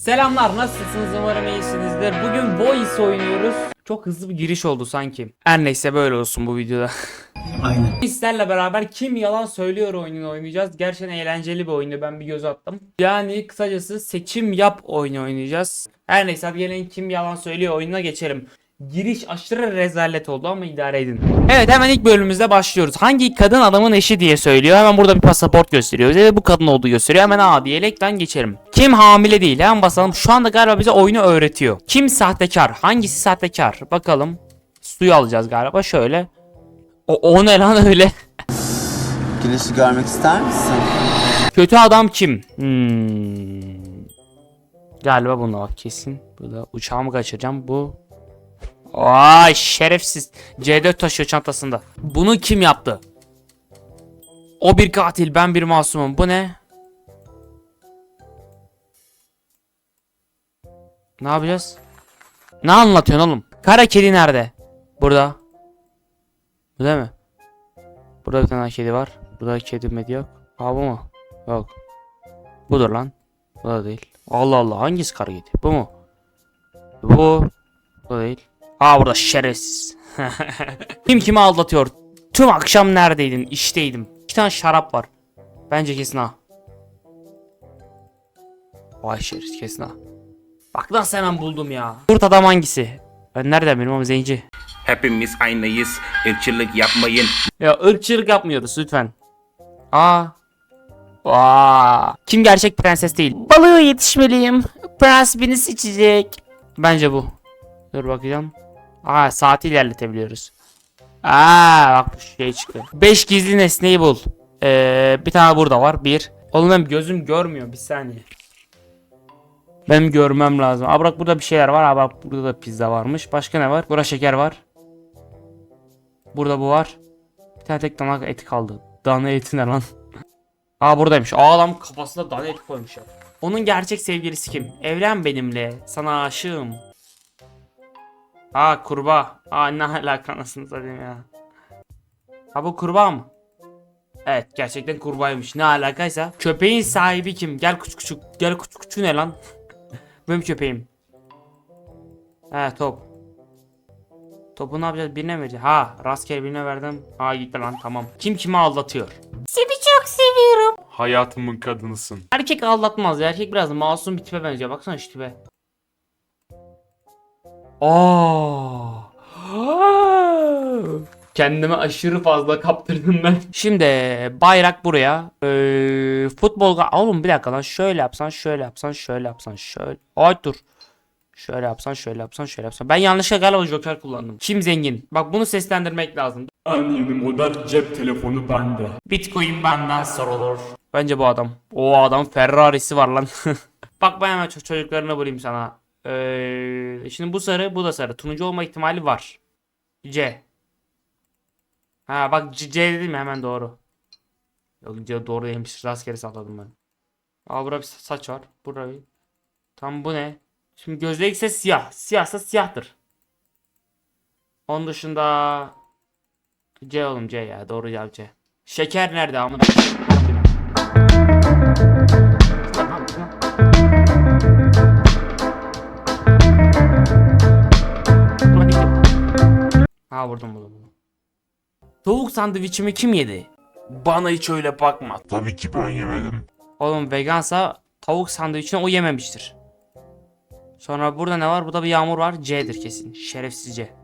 Selamlar nasılsınız umarım iyisinizdir. Bugün Voice oynuyoruz. Çok hızlı bir giriş oldu sanki. Her neyse böyle olsun bu videoda. Aynen. Sizlerle beraber kim yalan söylüyor oyununu oynayacağız. Gerçekten eğlenceli bir oyunu ben bir göz attım. Yani kısacası seçim yap oyunu oynayacağız. Her neyse hadi gelin kim yalan söylüyor oyununa geçelim. Giriş aşırı rezalet oldu ama idare edin. Evet hemen ilk bölümümüzde başlıyoruz. Hangi kadın adamın eşi diye söylüyor. Hemen burada bir pasaport gösteriyor. Bize de bu kadın olduğu gösteriyor. Hemen A diyelekten geçelim. Kim hamile değil hemen basalım. Şu anda galiba bize oyunu öğretiyor. Kim sahtekar? Hangisi sahtekar? Bakalım. Suyu alacağız galiba şöyle. O, o ne lan öyle? Güneşi görmek ister misin? Kötü adam kim? Hmm. Galiba bunda bak kesin. Burada uçağımı kaçıracağım. Bu. Ay şerefsiz. C4 taşıyor çantasında. Bunu kim yaptı? O bir katil, ben bir masumum. Bu ne? Ne yapacağız? Ne anlatıyorsun oğlum? Kara kedi nerede? Burada. Bu değil mi? Burada bir tane kedi var. Burada kedi medi yok. Aa bu mu? Yok. Budur lan. Bu da değil. Allah Allah hangisi kara kedi? Bu mu? Bu. Bu değil. Aa burada şerefsiz. Kim kimi aldatıyor? Tüm akşam neredeydin? İşteydim. İki tane şarap var. Bence kesin ha. Vay şerefsiz kesin ha. Bak nasıl hemen buldum ya. Kurt adam hangisi? Ben nereden bileyim ama zenci. Hepimiz aynıyız. Irkçılık yapmayın. Ya ırkçılık yapmıyoruz lütfen. Aa. Aa. Kim gerçek prenses değil? Balığa yetişmeliyim. Prens beni seçecek. Bence bu. Dur bakacağım. Aa saati ilerletebiliyoruz. Aa bak bu şey çıktı. 5 gizli nesneyi bul. Ee, bir tane burada var. Bir. Oğlum benim gözüm görmüyor. Bir saniye. Benim görmem lazım. Aa bak burada bir şeyler var. Aa bak burada da pizza varmış. Başka ne var? Burada şeker var. Burada bu var. Bir tane tek dana eti kaldı. Dana eti ne lan? Aa buradaymış. Aa adam kafasına dana eti koymuş ya. Onun gerçek sevgilisi kim? Evlen benimle. Sana aşığım. Aa kurbağa. Aa ne alaka anasını satayım ya. Ha bu kurbağa mı? Evet gerçekten kurbağaymış. Ne alakaysa. Köpeğin sahibi kim? Gel küçük küçük. Gel küçük küçük ne lan? Benim köpeğim. He top. Topu ne yapacağız? Birine mi vereceğiz? Ha rastgele birine verdim. Ha gitti lan tamam. Kim kimi aldatıyor? Seni çok seviyorum. Hayatımın kadınısın. Erkek aldatmaz ya. Erkek biraz masum bir tipe benziyor. Baksana şu tipe. Aa. Kendime aşırı fazla kaptırdım ben. Şimdi bayrak buraya. Ee, futbol oğlum bir dakika lan şöyle yapsan şöyle yapsan şöyle yapsan şöyle. Ay dur. Şöyle yapsan şöyle yapsan şöyle yapsan. Ben yanlışlıkla galiba Joker kullandım. Kim zengin? Bak bunu seslendirmek lazım. En yeni model cep telefonu bende. Bitcoin benden sorulur. Bence bu adam. O adam Ferrari'si var lan. Bak ben hemen ço- çocuklarını bulayım sana. Ee, şimdi bu sarı bu da sarı. Turuncu olma ihtimali var. C. Ha bak C, C dedim hemen doğru. Yok C doğru değilmiş. Rastgele salladım ben. Aa burada bir sa- saç var. Burada bir. Tam bu ne? Şimdi gözlük ise siyah. Siyahsa siyahtır. Onun dışında C oğlum C ya doğru cevap C. Şeker nerede amına? Ha vurdum bunu. Tavuk sandviçimi kim yedi? Bana hiç öyle bakma. Tabii ki ben yemedim. Oğlum vegansa tavuk sandviçini o yememiştir. Sonra burada ne var? Burada bir yağmur var. C'dir kesin. Şerefsizce.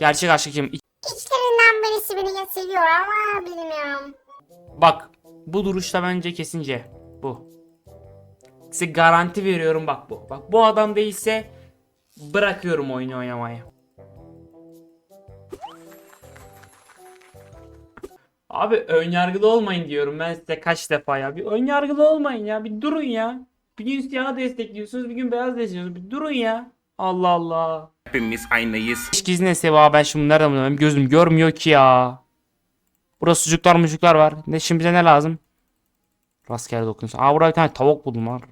Gerçek aşkı kim? İçlerinden birisi beni seviyor ama bilmiyorum. Bak bu duruşta bence kesince bu. Size garanti veriyorum bak bu. Bak bu adam değilse bırakıyorum oyunu oynamayı. Abi önyargılı olmayın diyorum ben size kaç defa ya. Bir önyargılı olmayın ya. Bir durun ya. Bir gün siyahı destekliyorsunuz, bir gün beyaz destekliyorsunuz. Bir durun ya. Allah Allah. Hepimiz aynıyız. Hiç gizli seva ben şimdi nereden buluyorum? Gözüm görmüyor ki ya. Burada sucuklar mucuklar var. Ne şimdi bize ne lazım? Rastgele dokunuyorsun. Aa burada bir tane tavuk buldum var.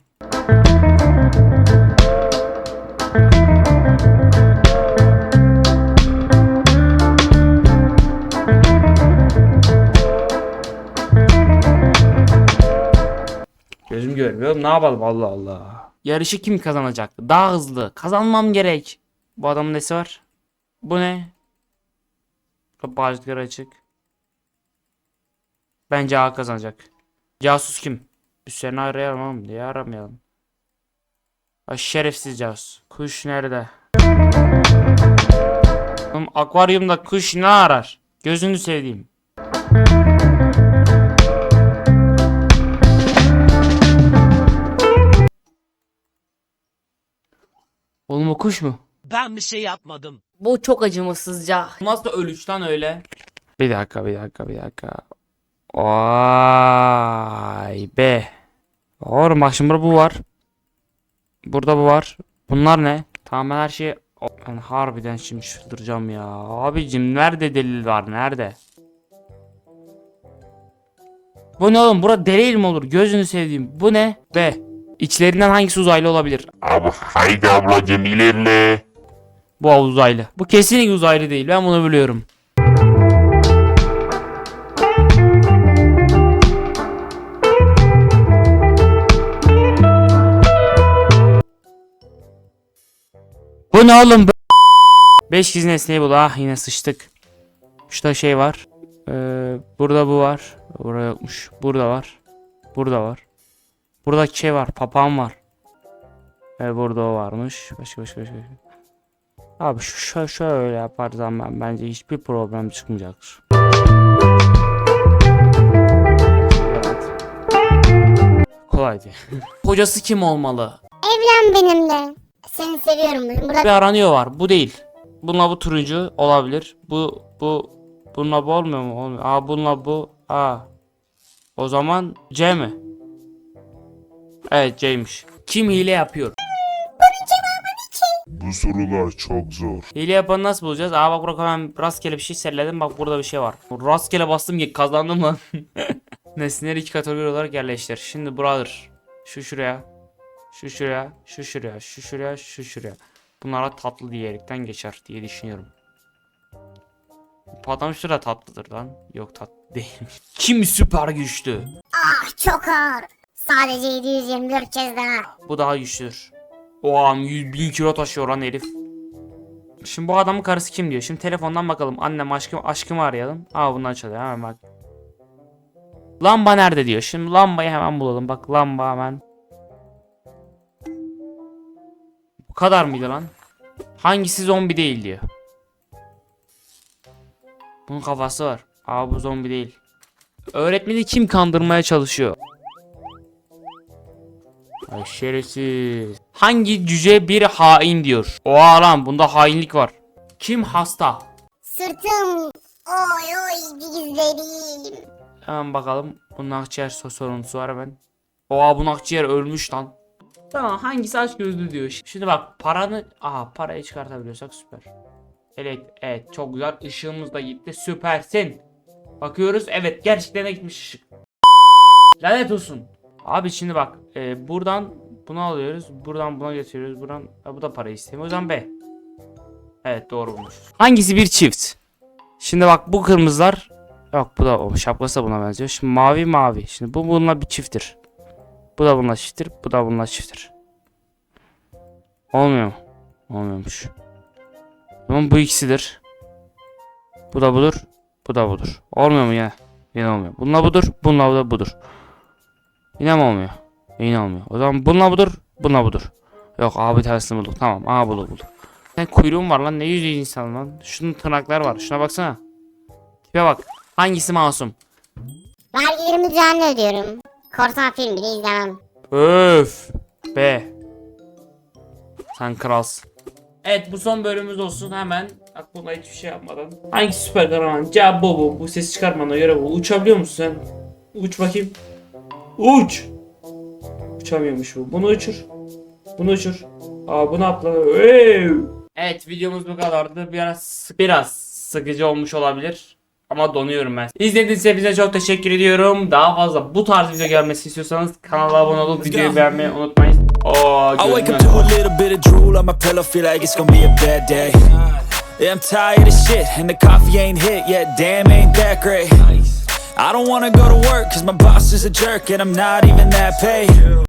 Gözüm görmüyor. Ne yapalım Allah Allah. Yarışı kim kazanacak? Daha hızlı. Kazanmam gerek. Bu adamın nesi var? Bu ne? Bağcıkları açık. Bence A kazanacak. Casus kim? Üstlerini arayalım diye aramayalım. Ay şerefsiz casus. Kuş nerede? Oğlum akvaryumda kuş ne arar? Gözünü seveyim. Oğlum o kuş mu? Ben bir şey yapmadım. Bu çok acımasızca. Nasıl ölüş lan öyle? Bir dakika bir dakika bir dakika. Vay be. Oğlum bak şimdi burada bu var. Burada bu var. Bunlar ne? Tamam ben her şeyi... Ben harbiden şimdi çıldıracağım ya. Abicim nerede delil var nerede? Bu ne oğlum? Burada delil mi olur? Gözünü seveyim. Bu ne? B. İçlerinden hangisi uzaylı olabilir? Abi haydi ablacım ilerle. Bu uzaylı. Bu kesinlikle uzaylı değil. Ben bunu biliyorum. Bu ne oğlum? 5 gizli nesneyi bul. Ah yine sıçtık. Şurada şey var. Ee, burada bu var. Burada yokmuş. Burada var. Burada var. Burada şey var. Papağan var. Ve burada o varmış. Başka başka başka. Abi şu şö- şöyle yaparsam ben bence hiçbir problem çıkmayacaktır. Evet. Kolaydı. Kocası kim olmalı? Evlen benimle. Seni seviyorum. Burada Bir aranıyor var. Bu değil. Bununla bu turuncu olabilir. Bu bu bununla bu olmuyor mu? Olmuyor. Aa bununla bu. Aa. O zaman C mi? Evet C'ymiş. Kim hile yapıyor? Bu sorular çok zor. Hile yapanı nasıl bulacağız? Aa bak burada hemen rastgele bir şey serledim. Bak burada bir şey var. Rastgele bastım ki kazandım lan. Nesneleri iki kategori olarak yerleştir. Şimdi brother. Şu şuraya. Şu şuraya. Şu şuraya. Şu şuraya. Şu şuraya. Bunlara tatlı diyerekten geçer diye düşünüyorum. Adam şurada tatlıdır lan. Yok tatlı değilmiş. Kim süper güçlü? ah çok ağır. Sadece 724 kez daha. Bu daha güçlüdür. O an 100 bin kilo taşıyor lan herif. Şimdi bu adamın karısı kim diyor. Şimdi telefondan bakalım. Annem aşkım aşkımı arayalım. Aa bundan çalıyor hemen bak. Lamba nerede diyor. Şimdi lambayı hemen bulalım. Bak lamba hemen. Bu kadar mıydı lan? Hangisi zombi değil diyor. Bunun kafası var. Aa bu zombi değil. Öğretmeni kim kandırmaya çalışıyor? Ay şerefsiz. Hangi cüce bir hain diyor. Oha lan bunda hainlik var. Kim hasta? Sırtım. Oy oy dizlerim. Hemen bakalım. Bunun akciğer so- soruntusu var hemen. Oha bunun akciğer ölmüş lan. Tamam hangisi aç gözlü diyor. Şimdi bak paranı... Aha parayı çıkartabiliyorsak süper. Evet evet çok güzel. Işığımız da gitti. Süpersin. Bakıyoruz evet gerçekten gitmiş ışık. Lanet olsun. Abi şimdi bak e, buradan bunu alıyoruz. Buradan buna getiriyoruz. Buradan ha, bu da para istemiyor. O zaman B. Evet doğru bulmuş. Hangisi bir çift? Şimdi bak bu kırmızılar Yok bu da o şapkası da buna benziyor. Şimdi mavi mavi. Şimdi bu bununla bir çifttir. Bu da bununla çifttir. Bu da bununla çifttir. Olmuyor mu? Olmuyormuş. Tamam bu ikisidir. Bu da budur. Bu da budur. Olmuyor mu yine? Yine olmuyor. Bununla budur. Bununla da budur. Yine mi olmuyor? Yine olmuyor. O zaman bununla budur. Bununla budur. Yok abi tersini bulduk. Tamam. Aa bulduk bulduk. Sen kuyruğun var lan. Ne yüzü insan lan. Şunun tırnaklar var. Şuna baksana. Tipe bak. Hangisi masum? Vergilerimi düzenli ödüyorum. Korsan film bile izlemem. Öf. Be. Sen kralsın. Evet bu son bölümümüz olsun hemen. Aklımda hiçbir şey yapmadan. Hangi süper kahraman? Cevap bu bu. Bu ses çıkarmana göre bu. Uçabiliyor musun sen? Uç bakayım. Uç. Uçamıyormuş bu. Bunu uçur. Bunu uçur. Aa bunu atla. Ev. Evet videomuz bu kadardı. Biraz biraz sıkıcı olmuş olabilir. Ama donuyorum ben. İzlediğiniz için hepinize çok teşekkür ediyorum. Daha fazla bu tarz video gelmesini istiyorsanız kanala abone olup videoyu beğenmeyi unutmayın. Oo, I wake up to a little bit of drool on my pillow, feel like it's gonna be a bad day. Yeah, I'm tired of shit, and the coffee ain't hit yet, damn, ain't that great. I don't wanna go to work, cause my boss is a jerk, and I'm not even that paid.